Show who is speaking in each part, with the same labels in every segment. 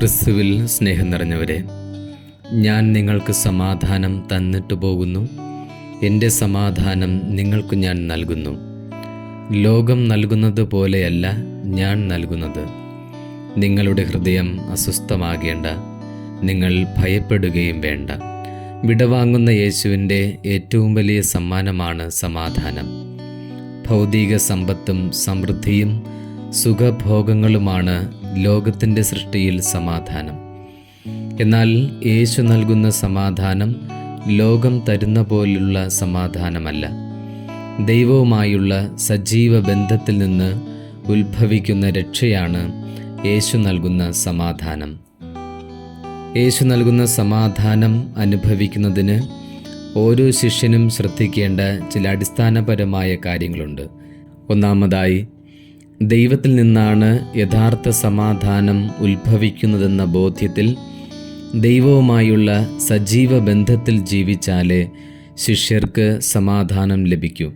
Speaker 1: ക്രിസ്തുവിൽ സ്നേഹം നിറഞ്ഞവരെ ഞാൻ നിങ്ങൾക്ക് സമാധാനം തന്നിട്ട് പോകുന്നു. എന്റെ സമാധാനം നിങ്ങൾക്ക് ഞാൻ നൽകുന്നു. ലോകം നൽകുന്നത് പോലെയല്ല ഞാൻ നൽകുന്നത്. നിങ്ങളുടെ ഹൃദയം അസ്വസ്ഥമാകേണ്ട നിങ്ങൾ ഭയപ്പെടുകയും വേണ്ട. വിടവാങ്ങുന്ന യേശുവിന്റെ ഏറ്റവും വലിയ സമ്മാനമാണ് സമാധാനം. ഭൗതിക സമ്പത്തും സമൃദ്ധിയും സുഖഭോഗങ്ങളുമാണ് ലോകത്തിന്റെ സൃഷ്ടിയിൽ സമാധാനം. എന്നാൽ യേശു നൽകുന്ന സമാധാനം ലോകം തരുന്ന പോലുള്ള സമാധാനമല്ല. ദൈവവുമായുള്ള സജീവ ബന്ധത്തിൽ നിന്ന് ഉത്ഭവിക്കുന്ന രക്ഷയാണ് യേശു നൽകുന്ന സമാധാനം. യേശു നൽകുന്ന സമാധാനം അനുഭവിക്കുന്നതിന് ഓരോ ശിഷ്യനും ശ്രദ്ധിക്കേണ്ട ചില അടിസ്ഥാനപരമായ കാര്യങ്ങളുണ്ട്. ഒന്നാമതായി ദൈവത്തിൽ നിന്നാണ് യഥാർത്ഥ സമാധാനം ഉത്ഭവിക്കുന്നതെന്ന ബോധ്യത്തിൽ ദൈവവുമായുള്ള സജീവ ബന്ധത്തിൽ ജീവിച്ചാലേ ശിഷ്യർക്ക് സമാധാനം ലഭിക്കൂ.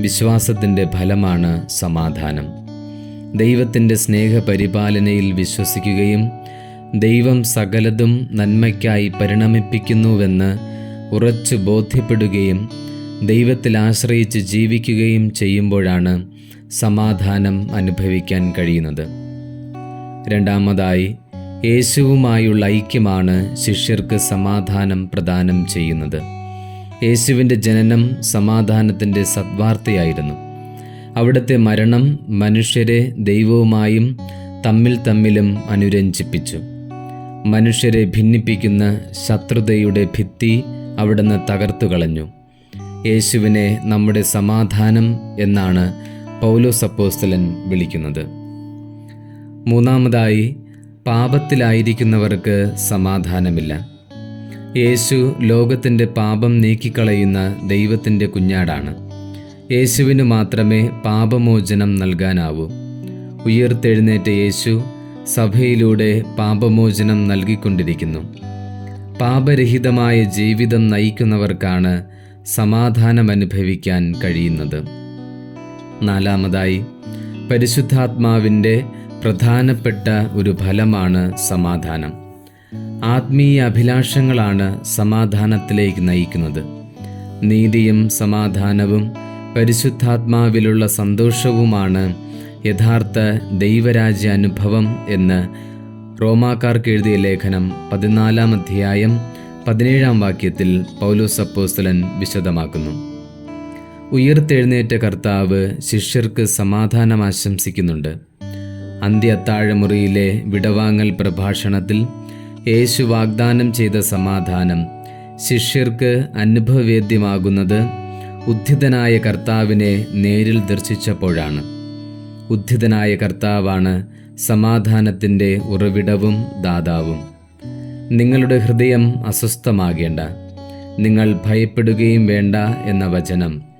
Speaker 1: വിശ്വാസത്തിന്റെ ഫലമാണ് സമാധാനം. ദൈവത്തിന്റെ സ്നേഹപരിപാലനയിൽ വിശ്വസിക്കുകയും ദൈവം സകലതും നന്മയ്ക്കായി പരിണമിപ്പിക്കുന്നുവെന്ന് ഉറച്ചു ബോധ്യപ്പെടുകയും ദൈവത്തിൽ ആശ്രയിച്ച് ജീവിക്കുകയും ചെയ്യുമ്പോഴാണ് സമാധാനം അനുഭവിക്കാൻ കഴിയുന്നത്. രണ്ടാമതായി യേശുവുമായുള്ള ഐക്യമാണ് ശിഷ്യർക്ക് സമാധാനം പ്രദാനം ചെയ്യുന്നത്. യേശുവിന്റെ ജനനം സമാധാനത്തിന്റെ സദ്വാർത്തയായിരുന്നു. അവിടുത്തെ മരണം മനുഷ്യരെ ദൈവവുമായും തമ്മിൽ തമ്മിലും അനുരഞ്ജിപ്പിച്ചു. മനുഷ്യരെ ഭിന്നിപ്പിക്കുന്ന ശത്രുതയുടെ ഭിത്തി അവിടുന്ന് തകർത്തു കളഞ്ഞു യേശുവിനെ നമ്മുടെ സമാധാനം എന്നാണ് പൗലോസ് അപ്പോസ്തലൻ വിളിക്കുന്നത്. മൂന്നാമതായി പാപത്തിലായിരിക്കുന്നവർക്ക് സമാധാനമില്ല. യേശു ലോകത്തിന്റെ പാപം നീക്കിക്കളയുന്ന ദൈവത്തിന്റെ കുഞ്ഞാടാണ്. യേശുവിന് മാത്രമേ പാപമോചനം നൽകാനാവൂ. ഉയർത്തെഴുന്നേറ്റ യേശു സഭയിലൂടെ പാപമോചനം നൽകിക്കൊണ്ടിരിക്കുന്നു. പാപരഹിതമായ ജീവിതം നയിക്കുന്നവർക്കാണ് സമാധാനം അനുഭവിക്കാൻ കഴിയുന്നത്. നാലാമതായി പരിശുദ്ധാത്മാവിന്റെ പ്രധാനപ്പെട്ട ഒരു ഫലമാണ് സമാധാനം. ആത്മീയ അഭിലാഷങ്ങളാണ് സമാധാനത്തിലേക്ക് നയിക്കുന്നത്. നീതിയും സമാധാനവും പരിശുദ്ധാത്മാവിലുള്ള സന്തോഷവുമാണ് യഥാർത്ഥ ദൈവരാജ്യ അനുഭവം എന്ന് റോമാക്കാർക്ക് എഴുതിയ ലേഖനം പതിനാലാം അധ്യായം പതിനേഴാം വാക്യത്തിൽ പൗലോസപ്പോസ്തലൻ വിശദമാക്കുന്നു. ഉയർത്തെഴുന്നേറ്റ കർത്താവ് ശിഷ്യർക്ക് സമാധാനം ആശംസിക്കുന്നുണ്ട്. അന്ത്യ അത്താഴമുറിയിലെ വിടവാങ്ങൽ പ്രഭാഷണത്തിൽ യേശു വാഗ്ദാനം ചെയ്ത സമാധാനം ശിഷ്യർക്ക് അനുഭവവേദ്യമാകുന്നത് ഉദ്ധിതനായ കർത്താവിനെ നേരിൽ ദർശിച്ചപ്പോഴാണ്. ഉദ്ധിതനായ കർത്താവാണ് സമാധാനത്തിന്റെ ഉറവിടവും ദാതാവും. നിങ്ങളുടെ ഹൃദയം അസ്വസ്ഥമാകേണ്ട. നിങ്ങൾ ഭയപ്പെടുകയും വേണ്ട എന്ന വചനം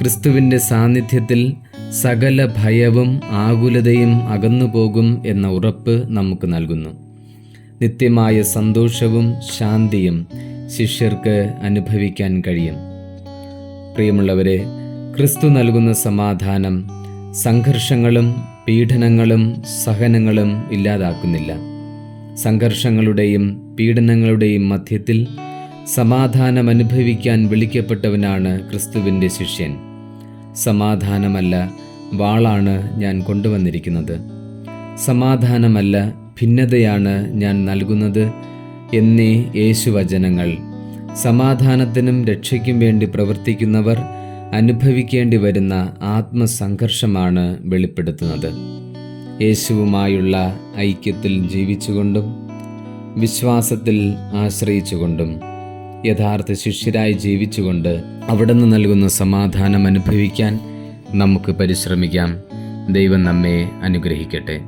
Speaker 1: ക്രിസ്തുവിന്റെ സാന്നിധ്യത്തിൽ സകല ഭയവും ആകുലതയും അകന്നുപോകും എന്ന ഉറപ്പ് നമുക്ക് നൽകുന്നു. നിത്യമായ സന്തോഷവും ശാന്തിയും ശിഷ്യർക്ക് അനുഭവിക്കാൻ കഴിയും. പ്രിയമുള്ളവരെ ക്രിസ്തു നൽകുന്ന സമാധാനം സംഘർഷങ്ങളും പീഡനങ്ങളും സഹനങ്ങളും ഇല്ലാതാക്കുന്നില്ല. സംഘർഷങ്ങളുടെയും പീഡനങ്ങളുടെയും മധ്യത്തിൽ സമാധാനം അനുഭവിക്കാൻ വിളിക്കപ്പെട്ടവനാണ് ക്രിസ്തുവിന്റെ ശിഷ്യൻ. സമാധാനമല്ല വാളാണ് ഞാൻ കൊണ്ടുവന്നിരിക്കുന്നത്. സമാധാനമല്ല ഭിന്നതയാണ് ഞാൻ നൽകുന്നത് എന്നീ യേശുവചനങ്ങൾ സമാധാനത്തിനും രക്ഷയ്ക്കും വേണ്ടി പ്രവർത്തിക്കുന്നവർ അനുഭവിക്കേണ്ടി വരുന്ന ആത്മസംഘർഷമാണ് വെളിപ്പെടുത്തുന്നത്. യേശുവുമായുള്ള ഐക്യത്തിൽ ജീവിച്ചുകൊണ്ടും വിശ്വാസത്തിൽ ആശ്രയിച്ചുകൊണ്ടും യഥാർത്ഥ ശിഷ്യരായി ജീവിച്ചുകൊണ്ട് അവിടുന്ന് നൽകുന്ന സമാധാനം അനുഭവിക്കാൻ നമുക്ക് പരിശ്രമിക്കാം. ദൈവം നമ്മെ അനുഗ്രഹിക്കട്ടെ.